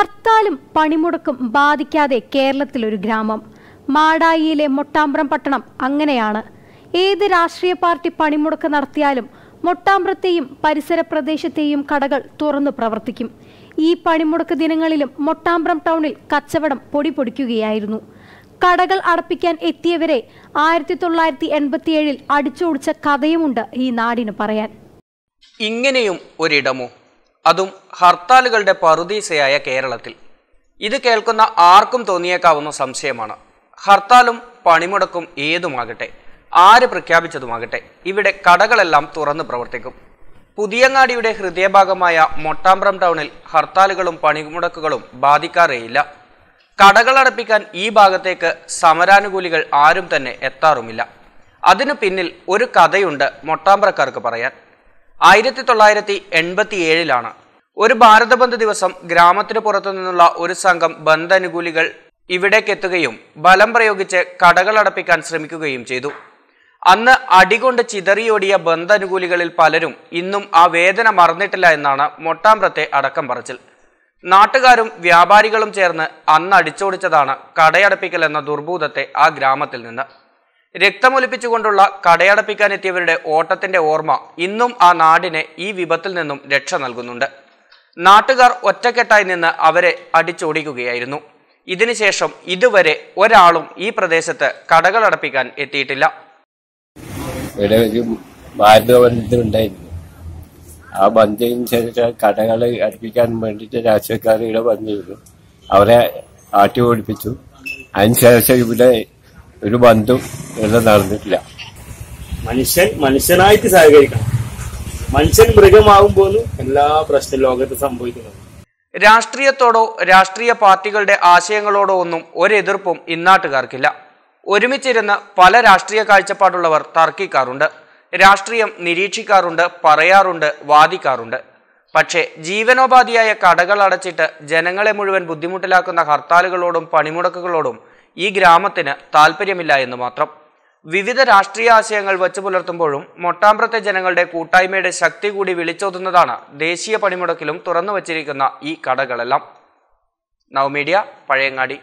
ഹർത്താലും പണിമുടക്കും ബാധിക്കാതെ കേരളത്തിലൊരു ഗ്രാമം. മാടായിയിലെ മൊട്ടാമ്പ്രം പട്ടണം അങ്ങനെയാണ്. ഏത് രാഷ്ട്രീയ പാർട്ടി പണിമുടക്ക് നടത്തിയാലും മൊട്ടാമ്പ്രത്തെയും പരിസര പ്രദേശത്തെയും കടകൾ തുറന്നു പ്രവർത്തിക്കും. ഈ പണിമുടക്ക് ദിനങ്ങളിലും മൊട്ടാമ്പ്രം ടൗണിൽ കച്ചവടം പൊടി പൊടിക്കുകയായിരുന്നു. കടകൾ അടപ്പിക്കാൻ എത്തിയവരെ ആയിരത്തി തൊള്ളായിരത്തി എൺപത്തിയേഴിൽ അടിച്ചോടിച്ച കഥയുമുണ്ട് ഈ നാടിന് പറയാൻ. ഇങ്ങനെയും ഒരിടമോ? അതും ഹർത്താലുകളുടെ പറുദീസയായ കേരളത്തിൽ. ഇത് കേൾക്കുന്ന ആർക്കും തോന്നിയേക്കാവുന്ന സംശയമാണ്. ഹർത്താലും പണിമുടക്കും ഏതുമാകട്ടെ ആര് പ്രഖ്യാപിച്ചതുമാകട്ടെ ഇവിടെ കടകളെല്ലാം തുറന്നു പ്രവർത്തിക്കും. പുതിയങ്ങാടിയുടെ ഹൃദയഭാഗമായ മൊട്ടാമ്പ്രം ടൗണിൽ ഹർത്താലുകളും പണിമുടക്കുകളും ബാധിക്കാറേയില്ല. കടകളടപ്പിക്കാൻ ഈ ഭാഗത്തേക്ക് സമരാനുകൂലികൾ ആരും തന്നെ എത്താറുമില്ല. അതിനു പിന്നിൽ ഒരു കഥയുണ്ട് മൊട്ടാമ്പ്രക്കാർക്ക് പറയാൻ. ആയിരത്തി തൊള്ളായിരത്തി എൺപത്തി ഏഴിലാണ് ഒരു ഭാരതബന്ദ് ദിവസം ഗ്രാമത്തിന് പുറത്തു നിന്നുള്ള ഒരു സംഘം ബന്ദ് ഇവിടേക്കെത്തുകയും ബലം പ്രയോഗിച്ച് കടകൾ അടപ്പിക്കാൻ ശ്രമിക്കുകയും ചെയ്തു. അന്ന് അടികൊണ്ട് ചിതറിയോടിയ ബന്ദ് അനുകൂലികളിൽ പലരും ഇന്നും ആ വേദന മറന്നിട്ടില്ല എന്നാണ് മൊട്ടാമ്പ്രത്തെ അടക്കം പറച്ചിൽ. നാട്ടുകാരും വ്യാപാരികളും ചേർന്ന് അന്ന് അടിച്ചോടിച്ചതാണ് കടയടപ്പിക്കൽ എന്ന ദുർഭൂതത്തെ ആ ഗ്രാമത്തിൽ നിന്ന്. രക്തമൊലിപ്പിച്ചുകൊണ്ടുള്ള കടയടപ്പിക്കാനെത്തിയവരുടെ ഓട്ടത്തിന്റെ ഓർമ്മ ഇന്നും ആ നാടിനെ ഈ വിപത്തിൽ നിന്നും രക്ഷ നൽകുന്നുണ്ട്. നാട്ടുകാർ ഒറ്റക്കെട്ടായി നിന്ന് അവരെ അടിച്ചോടിക്കുകയായിരുന്നു. ഇതിനുശേഷം ഇതുവരെ ഒരാളും ഈ പ്രദേശത്ത് കടകൾ അടപ്പിക്കാൻ എത്തിയിട്ടില്ല. ഒരു ആ ബന്ധത്തിന് ശേഷം കടകൾ അടുപ്പിക്കാൻ വേണ്ടിയിട്ട് രാഷ്ട്രീയക്കാർ ഇവിടെ വന്നിരുന്നു. അവരെ ആട്ടി ഓടിപ്പിച്ചു. അതിനുശേഷം ഇവിടെ ഒരു ബന്ധം ഇവിടെ നടന്നിട്ടില്ല. മനുഷ്യൻ മനുഷ്യനായിട്ട് സഹകരിക്കണം. മനുഷ്യൻ മൃഗമാകുമ്പോൾ എല്ലാ പ്രശ്നം ലോകത്ത് സംഭവിക്കുന്നത്. രാഷ്ട്രീയത്തോടോ രാഷ്ട്രീയ പാർട്ടികളുടെ ആശയങ്ങളോടോ ഒന്നും ഒരെതിർപ്പും ഇന്നാട്ടുകാർക്കില്ല. ഒരുമിച്ചിരുന്ന് പല രാഷ്ട്രീയ കാഴ്ചപ്പാടുള്ളവർ തർക്കിക്കാറുണ്ട്. രാഷ്ട്രീയം നിരീക്ഷിക്കാറുണ്ട് പറയാറുണ്ട് വാദിക്കാറുണ്ട്. പക്ഷേ ജീവനോപാധിയായ കടകൾ അടച്ചിട്ട് ജനങ്ങളെ മുഴുവൻ ബുദ്ധിമുട്ടിലാക്കുന്ന ഹർത്താലുകളോടും പണിമുടക്കുകളോടും ഈ ഗ്രാമത്തിന് താല്പര്യമില്ല എന്ന് മാത്രം. വിവിധ രാഷ്ട്രീയ ആശയങ്ങൾ വച്ചു പുലർത്തുമ്പോഴും മൊട്ടാമ്പ്രത്തെ ജനങ്ങളുടെ കൂട്ടായ്മയുടെ ശക്തി കൂടി വിളിച്ചോതുന്നതാണ് ദേശീയ പണിമുടക്കിലും തുറന്നു വച്ചിരിക്കുന്ന ഈ കടകളെല്ലാം. നവമീഡിയ പഴയങ്ങാടി.